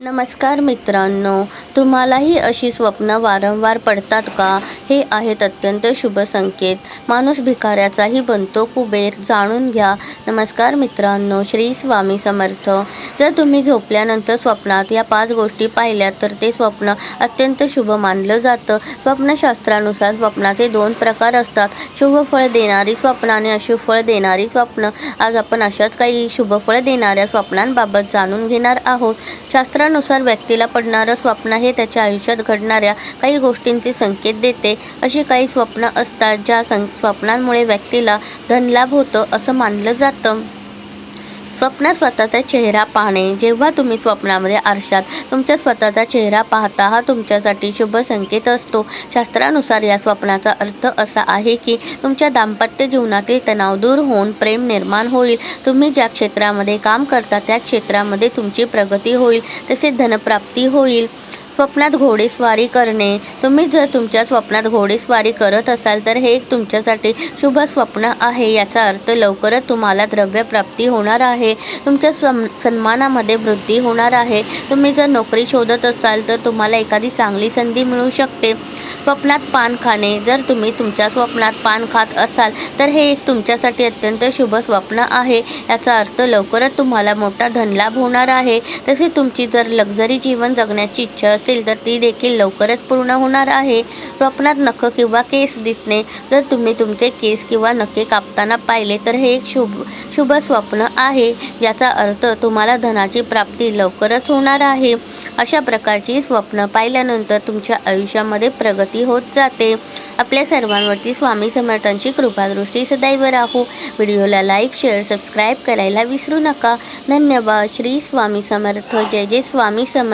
नमस्कार मित्रांनो तुम्हालाही अशी स्वप्न वारंवार पडतात का? हे आहेत अत्यंत शुभ संकेत. माणूस भिकाऱ्याचाही बनतो कुबेर जाणून घ्या. नमस्कार मित्रांनो श्री स्वामी समर्थ. जर तुम्ही झोपल्यानंतर स्वप्नात या पाच गोष्टी पाहिल्या तर ते स्वप्न अत्यंत शुभ मानलं जातं. स्वप्नशास्त्रानुसार स्वप्नाचे दोन प्रकार असतात. शुभ फळ देणारी स्वप्न आणि अशुभ फळ देणारी स्वप्न. आज आपण अशाच काही शुभ फळ देणाऱ्या स्वप्नांबाबत जाणून घेणार आहोत. शास्त्रानुसार व्यक्तीला पडणारं स्वप्न हे त्याच्या आयुष्यात घडणाऱ्या काही गोष्टींचे संकेत देते. अशी काही स्वप्न असतात ज्या सं स्वप्नांमुळे व्यक्तीला धनलाभ होतो असं मानलं जातं. स्वप्नात स्वतःचा चेहरा पाहणे. जेव्हा तुम्ही स्वप्नामध्ये आरशात तुमच्या स्वतःचा चेहरा पाहता हा तुमच्यासाठी शुभ संकेत असतो. शास्त्रानुसार या स्वप्नाचा अर्थ असा आहे की तुमच्या दाम्पत्य जीवनातील तणाव दूर होऊन प्रेम निर्माण होईल. तुम्ही ज्या क्षेत्रामध्ये काम करता त्या क्षेत्रामध्ये तुमची प्रगती होईल. तसेच धनप्राप्ती होईल. स्वप्नात घोडेस्वारी करणे. तुम्ही जर तुमच्या स्वप्नात घोडेस्वारी करत असाल तर हे एक तुमच्यासाठी शुभ स्वप्न आहे. याचा अर्थ लवकरच तुम्हाला द्रव्यप्राप्ती होणार आहे. तुमच्या सम सन्मानामध्ये वृद्धी होणार आहे. तुम्ही जर नोकरी शोधत असाल तर तुम्हाला एखादी चांगली संधी मिळू शकते. स्वप्नात पान खाणे. जर तुम्ही तुमच्या स्वप्नात पान खात असाल तर हे एक तुमच्यासाठी अत्यंत शुभ स्वप्न आहे. याचा अर्थ लवकरच तुम्हाला मोठा धनलाभ होणार आहे. तसेच तुमची जर लक्झरी जीवन जगण्याची इच्छा असेल तर ती देखील लवकरच पूर्ण होणार आहे. स्वप्नात नख किंवा केस दिसणे. जर तुम्ही तुमचे केस किंवा नखे कापताना पाहिले तर हे एक शुभ शुभ स्वप्न आहे. याचा अर्थ तुम्हाला धनाची प्राप्ती लवकरच होणार आहे. अशा प्रकारची स्वप्न पाहिल्यानंतर तुमच्या आयुष्यामध्ये प्रगती होत जाते. आपल्या सर्वांवरती स्वामी समर्थांची कृपादृष्टी सदैव राहू. व्हिडिओला लाईक शेअर सबस्क्राईब करायला विसरू नका. धन्यवाद. श्री स्वामी समर्थ. जय जय स्वामी समर्थ.